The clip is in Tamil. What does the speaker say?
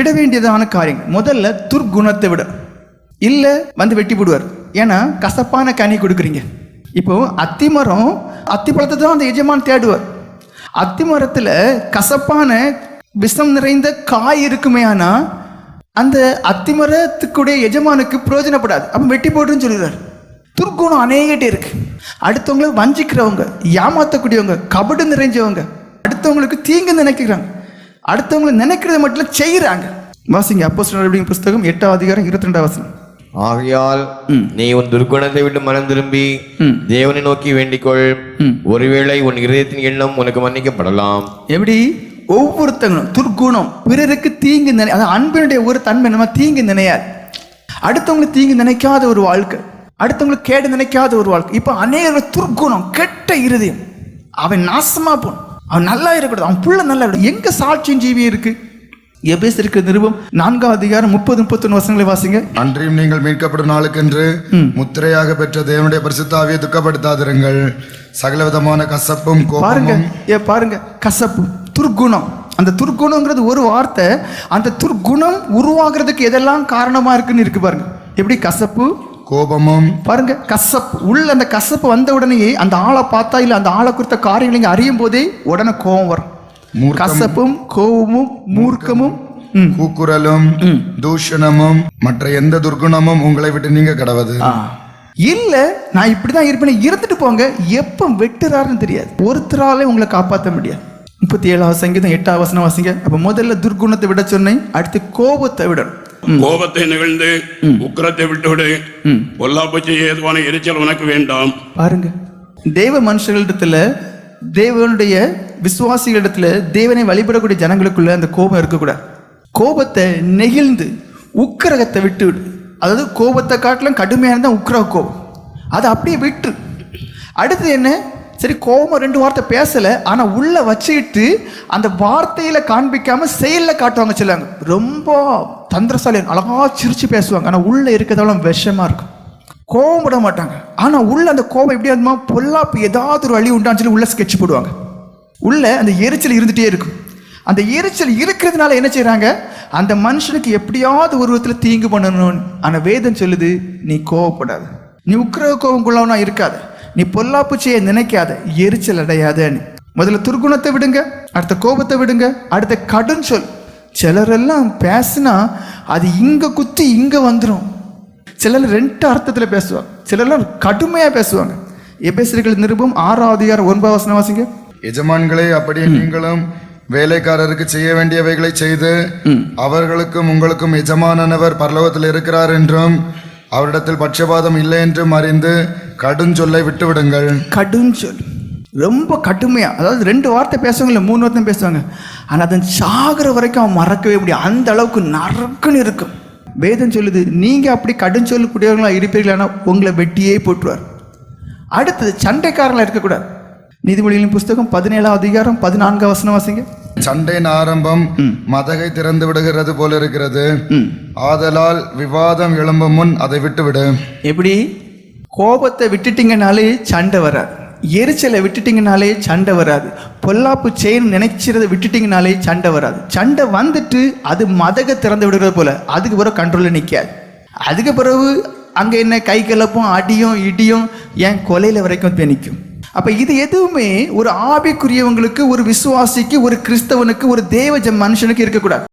விட வேண்டியதான காரியங்கள். முதல்ல துர்க்குணத்தை விட. இல்லை வந்து வெட்டி போடுவார். ஏன்னா கசப்பான கனி கொடுக்குறீங்க. இப்போ அத்திமரம் அத்திப்பழத்தை தான் அந்த எஜமான் தேடுவார். அத்திமரத்தில் கசப்பான விஷம் நிறைந்த காய் இருக்குமே ஆனால் அந்த அத்திமரத்துக்குடைய எஜமானுக்கு பிரயோஜனப்படாது. அப்போ வெட்டி போட்டுன்னு சொல்லுறார் துர்க்குணம் அநேகிட்டே இருக்கு. அடுத்தவங்களை வஞ்சிக்கிறவங்க ஏமாத்தக்கூடியவங்க கபடு நிறைஞ்சவங்க அடுத்தவங்களுக்கு தீங்கு நினைக்கிறாங்க. அடுத்தவங்களை நினைக்கிறத மட்டும் இல்ல, செய்யறாங்க வாசிங்க அப்போ புஸ்தகம் எட்டாம் அதிகாரம் இருபத்தி ரெண்டாம் வசனம். ஆகையால் நீ உன் துர்க்குணத்தை விட்டு மனம் திரும்பி. தேவனை நோக்கி வேண்டிக்கொள். ஒருவேளை உன் இருதயத்தின் எண்ணம் உனக்கு மன்னிக்கப்படலாம். எப்படி? ஒவ்வொருத்தங்களும் துர்குணம் பிறருக்கு தீங்கு நினை அதாவது அன்பினுடைய ஒரு தன்மை நம்ம தீங்கு நினையாது. அடுத்தவங்களுக்கு தீங்கு நினைக்காத ஒரு வாழ்க்கை அடுத்தவங்களுக்கு கேடு நினைக்காத ஒரு வாழ்க்கை. இப்போ அநேக துர்குணம் கெட்ட இருதயம் அவன் நாசமா போகணும் அவன் நல்லா இருக்கக்கூடாது அவன் புள்ள நல்லா இருக்கணும் எங்க சாட்சியம் ஜீவி இருக்கு? எபேஸ் இருக்கிற நிருபம் நான்காம் அதிகாரம் முப்பது முப்பத்தொன்னு வசனங்களை வாசிங்க. அன்றியும் நீங்கள் மீட்கப்படும் நாளுக்கென்று முத்திரையாக பெற்ற தேவனுடைய பரிசுத்தாவியை துக்கப்படுத்தாதிருங்கள். சகலவிதமான கசப்பும் பாருங்க ஏ பாருங்க கசப்பு துர்குணம் அந்த துர்குணங்கிறது ஒரு வார்த்தை அந்த துர்குணம் உருவாகிறதுக்கு எதெல்லாம் காரணமா இருக்குன்னு இருக்கு பாருங்க. எப்படி? கசப்பு கோபமும் பாருங்க கசப்பு. உள்ள அந்த கசப்பு வந்த உடனேயே அந்த ஆளை பார்த்தா இல்ல அந்த ஆளை குறித்த காரியங்களை அறியும் போதே உடனே கோபம் வரும். கசப்பும் கோபமும் மூர்க்கமும். கூக்குரலும் தூஷணமும் மற்ற எந்த துர்குணமும் உங்களை விட்டு நீங்க கடவது. இல்ல நான் இப்படிதான் இருப்பேன் இருந்துட்டு போங்க. எப்ப வெட்டுறாருன்னு தெரியாது. ஒருத்தராலே உங்களை காப்பாற்ற முடியாது. முப்பத்தி ஏழாவது சங்கீதம் எட்டாவது வசனம் வாசிங்க. அப்ப முதல்ல துர்குணத்தை விட சொன்னேன் அடுத்து கோபத்தை விடணும். கோபத்தை நிகழ்ந்து உக்கரத்தை விட்டுவிடு. பொல்லாப்பு செய்ய ஏதுவான எரிச்சல் உனக்கு வேண்டாம். பாருங்க. தேவ மனுஷர்களிடத்துல தேவனுடைய விசுவாசிகளிடத்துல தேவனை வழிபடக்கூடிய ஜனங்களுக்குள்ள அந்த கோபம் இருக்கக்கூடாது. கோபத்தை நெகிழ்ந்து உக்கரகத்தை விட்டு விடு அதாவது கோபத்தை காட்டிலும் கடுமையாக இருந்தால் உக்கிரக கோபம். அதை அப்படியே விட்டு அடுத்து என்ன? சரி கோபம் ரெண்டு வார்த்தை பேசலை ஆனால் உள்ள வச்சுக்கிட்டு அந்த வார்த்தையில காண்பிக்காம செயலில் காட்டுவாங்க சொல்லுவாங்க. ரொம்ப தந்திரசாலி அழகா சிரிச்சு பேசுவாங்க. ஆனால் உள்ளே இருக்கிறதெல்லாம் விஷமாக இருக்கும். கோவம் விட மாட்டாங்க. ஆனால் உள்ளே அந்த கோபம் எப்படி இருந்தமா பொல்லாப்பு ஏதாவது ஒரு வழி உண்டான்னு சொல்லி உள்ளே ஸ்கெட்ச் போடுவாங்க. உள்ளே அந்த எரிச்சல் இருந்துகிட்டே இருக்கும். அந்த எரிச்சல் இருக்கிறதுனால என்ன செய்கிறாங்க அந்த மனுஷனுக்கு எப்படியாவது உருவத்தில் தீங்கு பண்ணணும்னு ஆனால் வேதம் சொல்லுது நீ கோவப்படாது. நீ உக்கிர கோபம் இருக்காத. நீ பொல்லாப்பு செய்ய நினைக்காத. எரிச்சல் அடையாதன்னு. முதல்ல துர்குணத்தை விடுங்க அடுத்த கோபத்தை விடுங்க அடுத்த கடும் சொல் சிலரெல்லாம் பேசினா அது இங்க குத்தி இங்க வந்துடும் சிலர் ரெண்டு அர்த்தத்தில் பேசுவாங்க. சிலர்லாம் கடுமையாக பேசுவாங்க. எபேசியர்கள் நிருபம் ஆறாவது அதிகாரம் ஒன்பது வசனம் வாசிங்க. எஜமான்களே அப்படியே நீங்களும் வேலைக்காரருக்கு செய்ய வேண்டியவைகளை செய்து அவர்களுக்கும் உங்களுக்கும் எஜமானவர் பரலோகத்தில் இருக்கிறார் என்றும் அவரிடத்தில் பட்சபாதம் இல்லை என்றும் அறிந்து கடுஞ்சொல்லை விட்டுவிடுங்கள். கடும் சொல் ரொம்ப கடுமையாக அதாவது ரெண்டு வார்த்தை பேசுவாங்க இல்லை மூணு வார்த்தை பேசுவாங்க. ஆனால் அதன் சாகிற வரைக்கும் அவன் மறக்கவே முடியும் அந்த அளவுக்கு நறுக்குன்னு இருக்கும். வேதம் சொல்லுது நீங்கள் அப்படி கடும் சொல்லக்கூடியவங்களா இருப்பீர்களானா உங்களை வெட்டியே போட்டுருவார். அடுத்தது சண்டைக்காரங்களா இருக்கக்கூடாது. நீதிமொழிகளின் புஸ்தகம் பதினேழாம் அதிகாரம் பதினான்காம் வசனம் வாசிங்க. சண்டையின் ஆரம்பம் மதகை திறந்து விடுகிறது போல இருக்கிறது. ஆதலால் விவாதம் எழும்பும் முன் அதை விட்டுவிடு. எப்படி? கோபத்தை விட்டுட்டீங்கனாலே சண்டை வராது. எரிச்சலை விட்டுட்டிங்கனாலே சண்டை வராது. பொல்லாப்பு செயின் நினைச்சிறத விட்டுட்டிங்கனாலே சண்டை வராது. சண்டை வந்துட்டு அது மதக திறந்து விடுறது போல். அதுக்கு பிறகு கண்ட்ரோலில் நிற்காது அதுக்கு பிறகு அங்கே என்ன கை கலப்பும் அடியும் இடியும் ஏன் கொலையில் வரைக்கும் போய் நிற்கும் அப்போ இது எதுவுமே ஒரு ஆவிக்குரியவங்களுக்கு ஒரு விசுவாசிக்கு ஒரு கிறிஸ்தவனுக்கு ஒரு தேவஜ மனுஷனுக்கு இருக்கக்கூடாது.